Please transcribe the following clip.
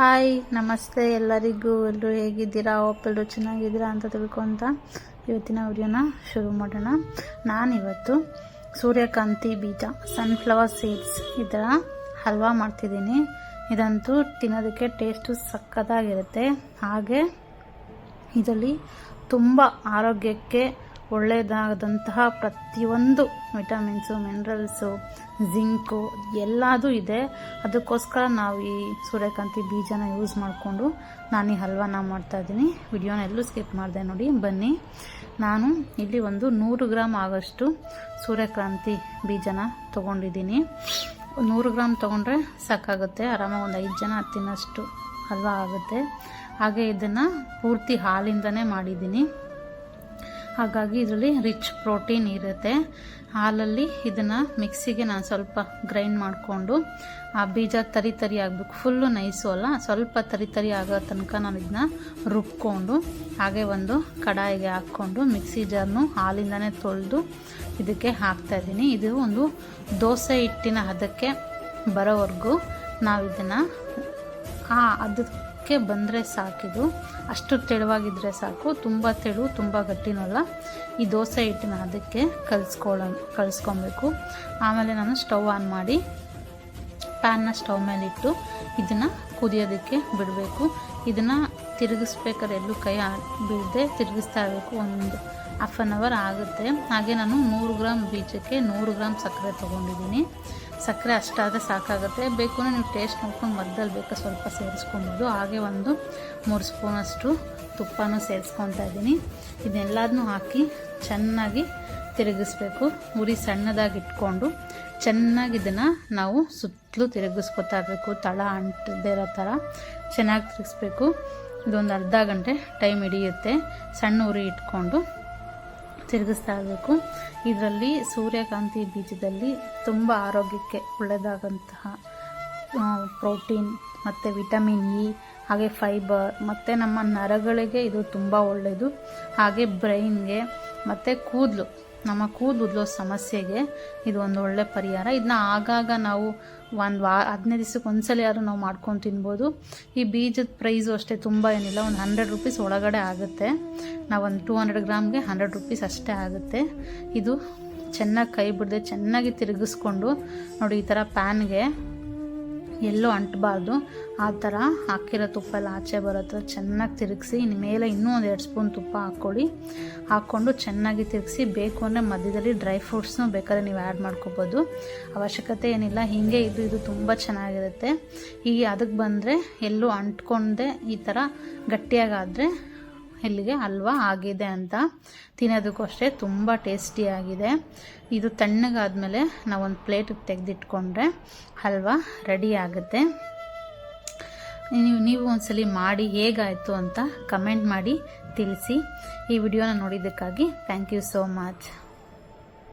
Hi, ನಮಸ್ತೆ ಎಲ್ಲರಿಗೂ. ಎಲ್ಲರೂ ಹೇಗಿದ್ದೀರಾ? ಒಪ್ಪೆಲ್ಲರೂ ಚೆನ್ನಾಗಿದ್ದೀರಾ ಅಂತ ತಿಳ್ಕೊತ ಇವತ್ತಿನ ವಿಡಿಯೋನ ಶುರು ಮಾಡೋಣ. ನಾನಿವತ್ತು ಸೂರ್ಯಕಾಂತಿ ಬೀಜ ಸನ್ಫ್ಲವರ್ ಸೀಡ್ಸ್ ಇದರ ಹಲ್ವಾ ಮಾಡ್ತಿದ್ದೀನಿ. ಇದಂತೂ ತಿನ್ನೋದಕ್ಕೆ ಟೇಸ್ಟು ಸಕ್ಕತ್ತಾಗಿರುತ್ತೆ. ಹಾಗೆ, ಇದರಲ್ಲಿ ತುಂಬ ಆರೋಗ್ಯಕ್ಕೆ ಒಳ್ಳೆಯದಾದಂತಹ ಪ್ರತಿಯೊಂದು ವಿಟಮಿನ್ಸು, ಮಿನರಲ್ಸು, ಜಿಂಕು ಎಲ್ಲದೂ ಇದೆ. ಅದಕ್ಕೋಸ್ಕರ ನಾವು ಈ ಸೂರ್ಯಕಾಂತಿ ಬೀಜನ ಯೂಸ್ ಮಾಡಿಕೊಂಡು ನಾನು ಈ ಹಲ್ವಾನ ಮಾಡ್ತಾಯಿದ್ದೀನಿ ವಿಡಿಯೋನ ಎಲ್ಲೂ ಸ್ಕಿಪ್ ಮಾಡಿದೆ ನೋಡಿ, ಬನ್ನಿ. ನಾನು ಇಲ್ಲಿ ಒಂದು ನೂರು ಗ್ರಾಮ್ ಆಗೋಷ್ಟು ಸೂರ್ಯಕಾಂತಿ ಬೀಜನ ತೊಗೊಂಡಿದ್ದೀನಿ. ನೂರು ಗ್ರಾಮ್ ತೊಗೊಂಡ್ರೆ ಸಾಕಾಗುತ್ತೆ. ಆರಾಮಾಗಿ ಒಂದು ಐದು ಜನ ತಿನ್ನೋಷ್ಟು ಹಲ್ವಾ ಆಗುತ್ತೆ. ಹಾಗೆ ಇದನ್ನು ಪೂರ್ತಿ ಹಾಲಿಂದನೇ ಮಾಡಿದ್ದೀನಿ. ಹಾಗಾಗಿ ಇದರಲ್ಲಿ ರಿಚ್ ಪ್ರೋಟೀನ್ ಇರುತ್ತೆ. ಹಾಲಲ್ಲಿ ಇದನ್ನು ಮಿಕ್ಸಿಗೆ ನಾನು ಸ್ವಲ್ಪ ಗ್ರೈಂಡ್ ಮಾಡಿಕೊಂಡು, ಆ ಬೀಜ ತರಿ ತರಿ ಆಗಬೇಕು. ಫುಲ್ಲು ನೈಸು ಅಲ್ಲ. ಸ್ವಲ್ಪ ತರಿ ತರಿ ಆಗೋ ತನಕ ನಾನು ಇದನ್ನ ರುಬ್ಕೊಂಡು, ಹಾಗೆ ಒಂದು ಕಡಾಯಿಗೆ ಹಾಕ್ಕೊಂಡು ಮಿಕ್ಸಿ ಜಾರ್ನು ಹಾಲಿಂದನೇ ತೊಳೆದು ಇದಕ್ಕೆ ಹಾಕ್ತಾಯಿದ್ದೀನಿ ಇದು ಒಂದು ದೋಸೆ ಹಿಟ್ಟಿನ ಹದಕ್ಕೆ ಬರೋವರೆಗೂ ನಾವು ಇದನ್ನು, ಆ ಅದಕ್ಕೆ ಬಂದರೆ ಸಾಕಿದು. ಅಷ್ಟು ತೆಳುವಾಗಿದ್ದರೆ ಸಾಕು. ತುಂಬ ತೆಳು, ತುಂಬ ಗಟ್ಟಿನಲ್ಲ. ಈ ದೋಸೆ ಹಿಟ್ಟನ್ನ ಅದಕ್ಕೆ ಕಲಿಸ್ಕೊಳ್ಳೋ ಕಲಿಸ್ಕೊಬೇಕು. ಆಮೇಲೆ ನಾನು ಸ್ಟವ್ ಆನ್ ಮಾಡಿ ಪ್ಯಾನ್ನ ಸ್ಟವ್ ಮೇಲಿಟ್ಟು ಇದನ್ನು ಕುದಿಯೋದಕ್ಕೆ ಬಿಡಬೇಕು. ಇದನ್ನು ತಿರುಗಿಸ್ಬೇಕಾದ್ರೆ ಎಲ್ಲೂ ಕೈ ಬಿಡದೆ ತಿರುಗಿಸ್ತಾ ಇರಬೇಕು. ಒಂದು ಹಾಫ್ ಆನ್ ಅವರ್ ಆಗುತ್ತೆ. ಹಾಗೆ ನಾನು ನೂರು ಗ್ರಾಮ್ ಬೀಜಕ್ಕೆ ನೂರು ಗ್ರಾಮ್ ಸಕ್ಕರೆ ತೊಗೊಂಡಿದ್ದೀನಿ. ಸಕ್ಕರೆ ಅಷ್ಟಾದರೆ ಸಾಕಾಗುತ್ತೆ. ಬೇಕು ನೀವು ಟೇಸ್ಟ್ ನೋಡ್ಕೊಂಡು ಮಧ್ಯದಲ್ಲಿ ಬೇಕಾ ಸ್ವಲ್ಪ ಸೇರಿಸ್ಕೊಬೋದು ಹಾಗೆ ಒಂದು ಮೂರು ಸ್ಪೂನಷ್ಟು ತುಪ್ಪನೂ ಸೇರಿಸ್ಕೊತಾ ಇದ್ದೀನಿ. ಇದನ್ನೆಲ್ಲದನ್ನೂ ಹಾಕಿ ಚೆನ್ನಾಗಿ ತಿರುಗಿಸ್ಬೇಕು. ಉರಿ ಸಣ್ಣದಾಗಿ ಇಟ್ಕೊಂಡು ಚೆನ್ನಾಗಿ ಇದನ್ನು ನಾವು ಸುತ್ತಲೂ ತಿರುಗಿಸ್ಕೊತಾ ಇರಬೇಕು, ತಳ ಅಂಟದೇ ಇರೋ ಥರ ಚೆನ್ನಾಗಿ ತಿರುಗಿಸ್ಬೇಕು. ಇದೊಂದು ಅರ್ಧ ಗಂಟೆ ಟೈಮ್ ಹಿಡಿಯುತ್ತೆ, ಸಣ್ಣ ಉರಿ ಇಟ್ಕೊಂಡು ತಿರುಗಿಸ್ತಾ ಇರಬೇಕು. ಇದರಲ್ಲಿ ಸೂರ್ಯಕಾಂತಿ ಬೀಜದಲ್ಲಿ ತುಂಬ ಆರೋಗ್ಯಕ್ಕೆ ಒಳ್ಳೆಯದಾಗಂತಹ ಪ್ರೋಟೀನ್ ಮತ್ತು ವಿಟಮಿನ್ ಇ, ಹಾಗೆ ಫೈಬರ್ ಮತ್ತು ನಮ್ಮ ನರಗಳಿಗೆ ಇದು ತುಂಬ ಒಳ್ಳೆಯದು ಹಾಗೆ ಬ್ರೈನ್ಗೆ ಮತ್ತು ಕೂದಲು ನಮ್ಮ ಕೂದಲು ಸಮಸ್ಯೆಗೆ ಇದು ಒಂದು ಒಳ್ಳೆ ಪರಿಹಾರ. ಇದನ್ನ ಆಗಾಗ ನಾವು ಒಂದು ವಾ ಹದಿನೈದು ದಿವ್ಸಕ್ಕೆ ಒಂದ್ಸಲ ಯಾರು ನಾವು ಮಾಡ್ಕೊಂಡು ತಿನ್ಬೋದು. ಈ ಬೀಜದ ಪ್ರೈಸು ಅಷ್ಟೇ ತುಂಬ ಏನಿಲ್ಲ, ಒಂದು ಹಂಡ್ರೆಡ್ ರುಪೀಸ್ ಒಳಗಡೆ ಆಗುತ್ತೆ. ನಾವು ಒಂದು ಟೂ ಹಂಡ್ರೆಡ್ ಗ್ರಾಮ್ಗೆ ಹಂಡ್ರೆಡ್ ರುಪೀಸ್ ಅಷ್ಟೇ ಆಗುತ್ತೆ. ಇದು ಚೆನ್ನಾಗಿ ಕೈ ಬಿಡದೆ ಚೆನ್ನಾಗಿ ತಿರುಗಿಸ್ಕೊಂಡು ನೋಡಿ ಈ ಥರ ಪ್ಯಾನ್ಗೆ ಎಲ್ಲೂ ಅಂಟಬಾರ್ದು. ಆ ಥರ ಹಾಕಿರೋ ತುಪ್ಪ ಎಲ್ಲ ಆಚೆ ಬರೋ ಚೆನ್ನಾಗಿ ತಿರುಗಿಸಿ ಮೇಲೆ ಇನ್ನೂ ಒಂದು ಎರಡು ಸ್ಪೂನ್ ತುಪ್ಪ ಹಾಕ್ಕೊಳ್ಳಿ ಹಾಕ್ಕೊಂಡು ಚೆನ್ನಾಗಿ ತಿರುಗಿಸಿ, ಬೇಕು ಅಂದರೆ ಮಧ್ಯದಲ್ಲಿ ಡ್ರೈ ಫ್ರೂಟ್ಸ್ನು ಬೇಕಾದ್ರೆ ನೀವು ಆ್ಯಡ್ ಮಾಡ್ಕೋಬೋದು. ಅವಶ್ಯಕತೆ ಏನಿಲ್ಲ, ಹೀಗೆ ಇದು ಇದು ತುಂಬ ಚೆನ್ನಾಗಿರುತ್ತೆ. ಈ ಅದಕ್ಕೆ ಬಂದರೆ ಎಲ್ಲೂ ಅಂಟ್ಕೊಂಡೆ ಈ ಥರ ಗಟ್ಟಿಯಾಗಾದರೆ ಇಲ್ಲಿಗೆ ಹಲ್ವಾ ಆಗಿದೆ ಅಂತ ತಿನ್ನೋದಕ್ಕೂ ಅಷ್ಟೇ ತುಂಬ ಟೇಸ್ಟಿಯಾಗಿದೆ ಇದು ತಣ್ಣಗಾದ್ಮೇಲೆ ನಾವೊಂದು ಪ್ಲೇಟಿಗೆ ತೆಗೆದಿಟ್ಕೊಂಡ್ರೆ ಹಲ್ವಾ ರೆಡಿ ಆಗುತ್ತೆ. ನೀವು ನೀವು ಒಂದ್ಸಲಿ ಮಾಡಿ ಹೇಗಾಯಿತು ಅಂತ ಕಮೆಂಟ್ ಮಾಡಿ ತಿಳಿಸಿ. ಈ ವಿಡಿಯೋನ ನೋಡಿದ್ದಕ್ಕಾಗಿ ಥ್ಯಾಂಕ್ ಯು ಸೋ ಮಚ್